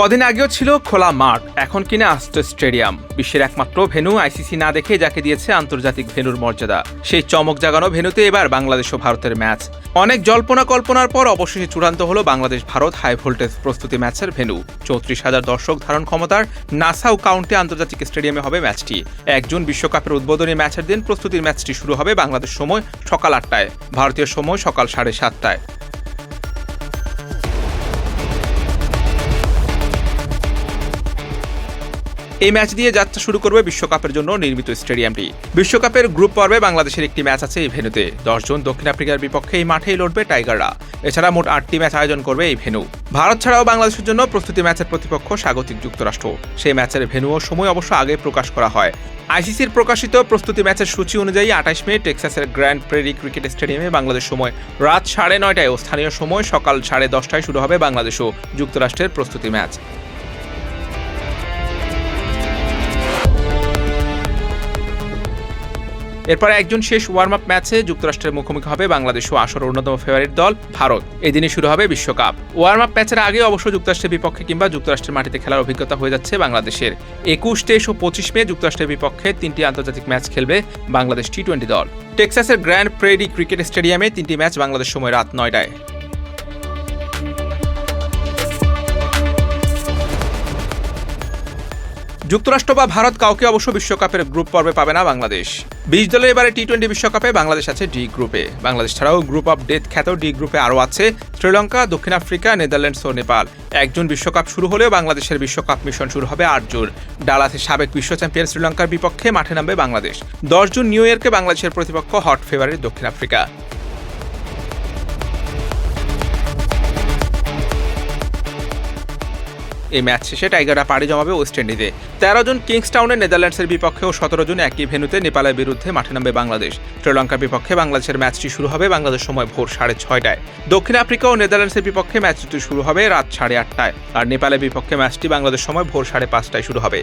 কদিন আগেও ছিল খোলা মাঠ, এখন কিনা আসছে স্টেডিয়াম। বিশ্বের একমাত্র ভেন্যু, আইসিসি না দেখে যাকে দিয়েছে আন্তর্জাতিক ভেনুর মর্যাদা। সেই চমক জাগানো ভেন্যুতে এবার বাংলাদেশ ও ভারতের ম্যাচ। অনেক জল্পনা কল্পনার পর অবশেষে চূড়ান্ত হলো বাংলাদেশ ভারত হাই ভোল্টেজ প্রস্তুতি ম্যাচের ভেনু চৌত্রিশ হাজার দর্শক ধারণ ক্ষমতার নাসাউ কাউন্টি আন্তর্জাতিক স্টেডিয়ামে হবে ম্যাচটি। এক জুন বিশ্বকাপের উদ্বোধনী ম্যাচের দিন প্রস্তুতির ম্যাচটি শুরু হবে বাংলাদেশ সময় সকাল আটটায়। ভারতীয় সময় সকাল সাড়ে সাতটায়। এই ম্যাচ দিয়ে যাত্রা শুরু করবে বিশ্বকাপের জন্য নির্মিত স্টেডিয়ামটি। বিশ্বকাপের গ্রুপ পর্বে বাংলাদেশের একটি ম্যাচ আছে এই ভেন্যুতে। দশজন দক্ষিণ আফ্রিকার বিপক্ষে এই মাঠেই লড়বে টাইগাররা। এছাড়া মোট আটটি ম্যাচ আয়োজন করবে এই ভেন্যু। ভারত ছাড়াও বাংলাদেশের জন্য প্রস্তুতি ম্যাচের প্রতিপক্ষ স্বাগতিক যুক্তরাষ্ট্র। সেই ম্যাচের ভেন্যু ও সময় অবশ্য আগে প্রকাশ করা হয়। আইসিসির প্রকাশিত প্রস্তুতি ম্যাচের সূচি অনুযায়ী আঠাশ মে টেক্সাসের গ্র্যান্ড প্রেরি ক্রিকেট স্টেডিয়ামে বাংলাদেশ সময় রাত সাড়ে নয়টায় ও স্থানীয় সময় সকাল সাড়ে দশটায় শুরু হবে বাংলাদেশ ও যুক্তরাষ্ট্রের প্রস্তুতি ম্যাচ। এরপর একজন শেষ ওয়ার্ম আপ ম্যাচে যুক্তরাষ্ট্রের মুখোমুখি হবে বাংলাদেশ ও আসর অন্যতম ফেভারিট দল ভারত। এদিনই শুরু হবে বিশ্বকাপ। ওয়ার্ম আপ ম্যাচের আগে অবশ্য যুক্তরাষ্ট্রের বিপক্ষে কিংবা যুক্তরাষ্ট্রের মাটিতে খেলার অভিজ্ঞতা হয়ে যাচ্ছে বাংলাদেশের। একুশ, তেইশ ও পঁচিশ মে যুক্তরাষ্ট্রের বিপক্ষে তিনটি আন্তর্জাতিক ম্যাচ খেলবে বাংলাদেশ টি টোয়েন্টি দল। টেক্সাসের গ্র্যান্ড প্রেডি ক্রিকেট স্টেডিয়ামে তিনটি ম্যাচ বাংলাদেশ সময় রাত নয়টায়। যুক্তরাষ্ট্র বা ভারত কাউকে অবশ্য বিশ্বকাপের গ্রুপ পর্বে পাবে না বাংলাদেশ। বিশ দলের এবারে টি টোয়েন্টি বিশ্বকাপে বাংলাদেশ আছে ডি গ্রুপে বাংলাদেশ ছাড়াও গ্রুপ অফ ডেথ খ্যাত ডি গ্রুপে আরও আছে শ্রীলঙ্কা, দক্ষিণ আফ্রিকা, নেদারল্যান্ডস ও নেপাল। একজন বিশ্বকাপ শুরু হলেও বাংলাদেশের বিশ্বকাপ মিশন শুরু হবে আট জুন ডালাসে সাবেক বিশ্ব চ্যাম্পিয়ন শ্রীলঙ্কার বিপক্ষে মাঠে নামবে বাংলাদেশ। দশ জুন নিউ ইয়র্কে বাংলাদেশের প্রতিপক্ষ হট ফেভারিট দক্ষিণ আফ্রিকা। এই ম্যাচ শেষে টাইগাররা পাড়ি জমাবে ওয়েস্ট ইন্ডিজে। তেরো জন কিংসটাউনে নেদারল্যান্ডসের বিপক্ষে ও সতেরো জন একই ভেন্যুতে নেপালের বিরুদ্ধে মাঠে নামবে বাংলাদেশ। শ্রীলঙ্কার বিপক্ষে বাংলাদেশের ম্যাচটি শুরু হবে বাংলাদেশ সময় ভোর সাড়ে ছয়টায়। দক্ষিণ আফ্রিকা ও নেদারল্যান্ডসের বিপক্ষে ম্যাচটি শুরু হবে রাত সাড়ে আটটায়। আর নেপালের বিপক্ষে ম্যাচটি বাংলাদেশ সময় ভোর সাড়ে পাঁচটায় শুরু হবে।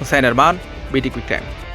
হুসাইন মান বিটি কুইক টাইম।